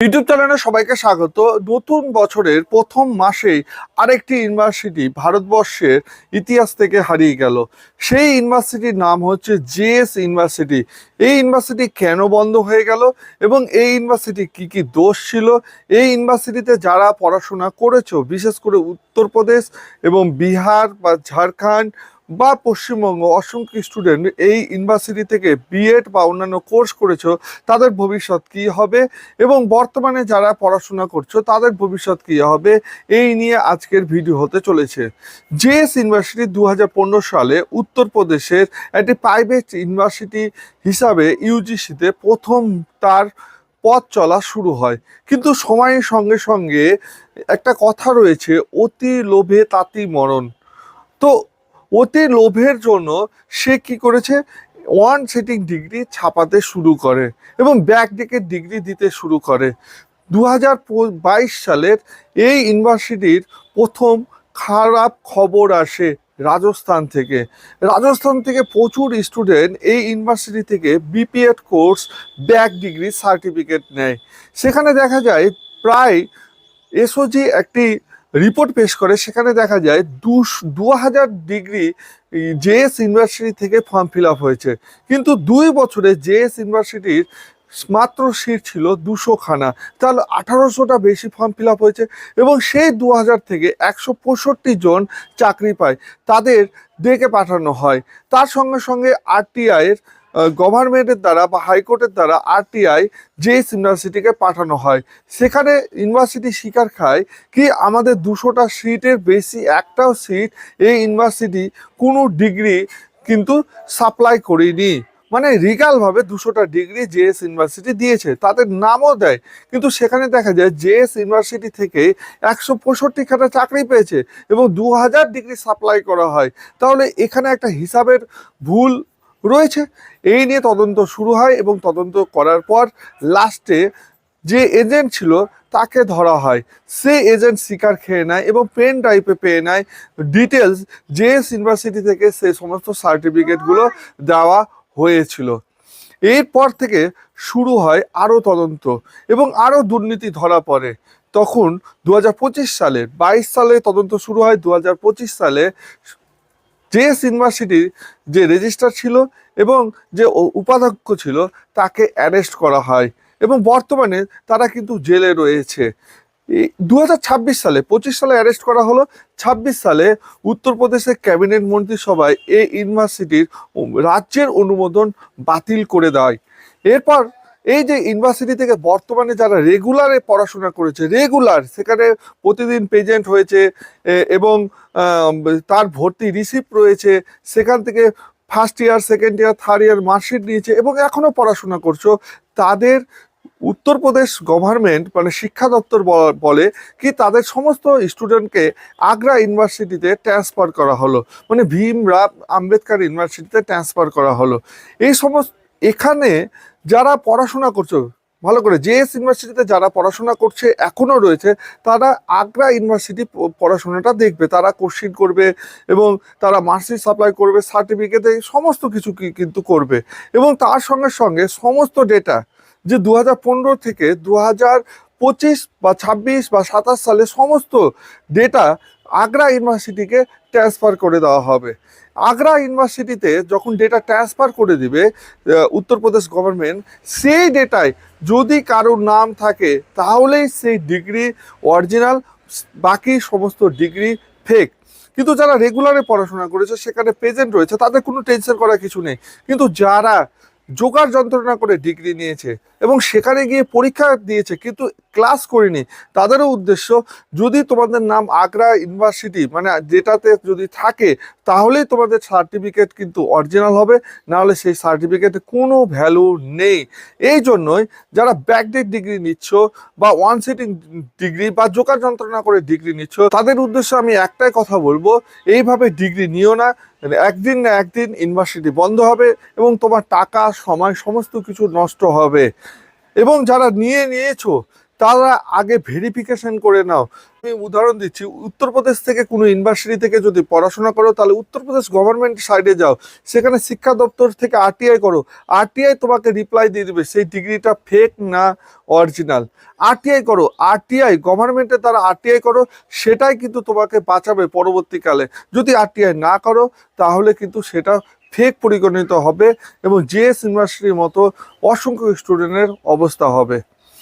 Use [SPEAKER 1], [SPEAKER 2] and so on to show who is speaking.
[SPEAKER 1] YouTube চ্যানেলে সবাইকে স্বাগত। নতুন বছরের প্রথম মাসেই আরেকটি ইউনিভার্সিটি ভারতবর্ষের ইতিহাস থেকে হারিয়ে গেল। সেই ইউনিভার্সিটির নাম হচ্ছে জেএস ইউনিভার্সিটি। এই ইউনিভার্সিটি কেন বন্ধ হয়ে গেল এবং এই ইউনিভার্সিটি কি কি দোষ ছিল? এই ইউনিভার্সিটিতে যারা পড়াশোনা করেছ, বিশেষ করে উত্তরপ্রদেশ এবং বিহার বা ঝাড়খণ্ড বা পশ্চিমবঙ্গ অসংখ্য স্টুডেন্ট এই ইউনিভার্সিটি থেকে বিএড বা অন্যান্য কোর্স করেছ, তাদের ভবিষ্যৎ কি হবে? এবং বর্তমানে যারা পড়াশোনা করছ, তাদের ভবিষ্যৎ কী হবে? এই নিয়ে আজকের ভিডিও হতে চলেছে। জেএস ইউনিভার্সিটি দু হাজার পনেরো সালে উত্তরপ্রদেশের একটি প্রাইভেট ইউনিভার্সিটি হিসাবে ইউজিসিতে প্রথম তার পথ চলা শুরু হয়। কিন্তু সময়ের সঙ্গে সঙ্গে একটা কথা রয়েছে, অতি লোভে তাতি মরণ। তো অতি লোভের জন্য সে কি করেছে? ওয়ান সেটিং ডিগ্রি ছাপাতে শুরু করে এবং ব্যাকডেকের ডিগ্রি দিতে শুরু করে। দু হাজার বাইশ সালের এই ইউনিভার্সিটির প্রথম খারাপ খবর আসে রাজস্থান থেকে। রাজস্থান থেকে প্রচুর স্টুডেন্ট এই ইউনিভার্সিটি থেকে BPEd course back degree certificate নেয়। সেখানে দেখা যায় প্রায় এসওজি একটি রিপোর্ট পেশ করে, সেখানে দেখা যায় দু হাজার ডিগ্রি জেএস ইউনিভার্সিটি থেকে ফর্ম ফিল আপ হয়েছে। কিন্তু দুই বছরে জেএস ইউনিভার্সিটির মাত্র সিট ছিল দুশো খানা। তাহলে আঠারোশোটা বেশি ফর্ম ফিল আপ হয়েছে এবং সেই দু হাজার থেকে একশো পঁয়ষট্টি জন চাকরি পায়। তাদের ডেকে পাঠানো হয়। তার সঙ্গে সঙ্গে আরটিআইয়ের গভর্নমেন্টের দ্বারা বা হাইকোর্টের দ্বারা আরটিআই জেএস ইউনিভার্সিটিকে পাঠানো হয়। সেখানে ইউনিভার্সিটি স্বীকার খায় কি আমাদের দুশোটা সিটের বেশি একটাও সিট এই ইউনিভার্সিটি কোনো ডিগ্রি কিন্তু সাপ্লাই করেনি। মানে রিগালভাবে দুশোটা ডিগ্রি জেএস ইউনিভার্সিটি দিয়েছে, তাদের নামও দেয়। কিন্তু সেখানে দেখা যায় জেএস ইউনিভার্সিটি থেকে একশো পঁয়ষট্টি খানা চাকরি পেয়েছে এবং দু হাজার ডিগ্রি সাপ্লাই করা হয়। তাহলে এখানে একটা হিসাবের ভুল রয়েছে। এই নিয়ে তদন্ত শুরু হয় এবং তদন্ত করার পর লাস্টে যে এজেন্ট ছিল তাকে ধরা হয়। সে এজেন্ট শিকার খেয়ে নেয় এবং পেন টাইপে পেয়ে নেয় ডিটেলস জেএস ইউনিভার্সিটি থেকে সে সমস্ত সার্টিফিকেটগুলো দেওয়া হয়েছিল। এরপর থেকে শুরু হয় আরও তদন্ত এবং আরও দুর্নীতি ধরা পড়ে। তখন দু হাজার পঁচিশ সালে, বাইশ সালে তদন্ত শুরু হয়, দু হাজার পঁচিশ সালে জেএস ইউনিভার্সিটির যে রেজিস্ট্রার ছিল এবং যে উপাধ্যক্ষ ছিল, তাকে অ্যারেস্ট করা হয়। এবং বর্তমানে তারা কিন্তু জেলে রয়েছে। দু হাজার ছাব্বিশ সালে, পঁচিশ সালে অ্যারেস্ট করা হলো। ছাব্বিশ সালে উত্তরপ্রদেশের ক্যাবিনেট মন্ত্রিসভায় এই ইউনিভার্সিটির রাজ্যের অনুমোদন বাতিল করে দেয়। এরপর এই যে ইউনিভার্সিটি থেকে বর্তমানে যারা রেগুলারে পড়াশোনা করেছে রেগুলার সেখানে প্রতিদিন প্রেজেন্ট হয়েছে এবং তার ভর্তি রিসিপ্ট রয়েছে, সেখান থেকে first year second year third year marksheet নিয়েছে এবং এখনও পড়াশোনা করছ। তাদের উত্তরপ্রদেশ গভর্নমেন্ট মানে শিক্ষা দপ্তর বলে কি তাদের সমস্ত স্টুডেন্টকে আগ্রা ইউনিভার্সিটিতে ট্রান্সফার করা হলো। মানে ভীম রাব আম্বেদকার ইউনিভার্সিটিতে ট্রান্সফার করা হলো। এই সমস্ত, এখানে যারা পড়াশোনা করছ, ভালো করে জেএস ইউনিভার্সিটিতে যারা পড়াশোনা করছে এখনও রয়েছে, তারা আগ্রা ইউনিভার্সিটি পড়াশোনাটা দেখবে। তারা কোশ্চিন করবে এবং তারা মার্কশিট সাপ্লাই করবে সার্টিফিকেটে সমস্ত কিছু কি- কিন্তু করবে। এবং তার সঙ্গে সঙ্গে সমস্ত ডেটা যে দু হাজার পনেরো থেকে দু পঁচিশ বা ছাব্বিশ বা সাতাশ সালে সমস্ত ডেটা আগ্রা ইউনিভার্সিটিকে ট্রান্সফার করে দেওয়া হবে। আগ্রা ইউনিভার্সিটিতে যখন ডেটা ট্রান্সফার করে দিবে উত্তরপ্রদেশ গভর্নমেন্ট সেই ডেটায় যদি কারোর নাম থাকে, তাহলেই সেই ডিগ্রি অরিজিনাল বাকি সমস্ত ডিগ্রি ফেক কিন্তু যারা রেগুলারে পড়াশোনা করেছে, সেখানে প্রেজেন্ট রয়েছে, তাদের কোনো টেনশন করার কিছু নেই। কিন্তু যারা জোগাড় যন্ত্রণা করে ডিগ্রি নিয়েছে এবং সেখানে গিয়ে পরীক্ষা দিয়েছে, কিন্তু ক্লাস করেনি। তাদেরও উদ্দেশ্য, যদি তোমাদের নাম আগ্রা ইউনিভার্সিটি মানে যেটাতে যদি থাকে, তাহলেই তোমাদের সার্টিফিকেট কিন্তু অরিজিনাল হবে, নাহলে সেই সার্টিফিকেটে কোনো ভ্যালু নেই। এই জন্যই যারা ব্যাকডেট ডিগ্রি নিচ্ছ বা ওয়ান সিটিং ডিগ্রি বা জোগাড় যন্ত্রণা করে ডিগ্রি নিচ্ছ, তাদের উদ্দেশ্যে আমি একটাই কথা বলব, এইভাবে ডিগ্রি নিও না একদিন না একদিন ইউনিভার্সিটি বন্ধ হবে এবং তোমার টাকা, সময়, সমস্ত কিছু নষ্ট হবে। এবং যারা নিয়ে নিয়েছো তারা আগে ভেরিফিকেশন করে নাও। আমি উদাহরণ দিচ্ছি, উত্তরপ্রদেশ থেকে কোনো ইউনিভার্সিটি থেকে যদি পড়াশোনা করো, তাহলে উত্তরপ্রদেশ গভর্নমেন্ট সাইডে যাও। সেখানে শিক্ষা দপ্তর থেকে আরটিআই করো। আরটিআই তোমাকে রিপ্লাই দিয়ে দেবে, সেই ডিগ্রিটা ফেক না অরিজিনাল আরটিআই করো আরটিআই গভর্নমেন্টের দ্বারা আরটিআই করো, সেটাই কিন্তু তোমাকে বাঁচাবে পরবর্তীকালে। যদি আরটিআই না করো, তাহলে কিন্তু সেটা ফেক পরিগণিত হবে এবং জেএস ইউনিভার্সিটির মতো অসংখ্য স্টুডেন্টের অবস্থা হবে।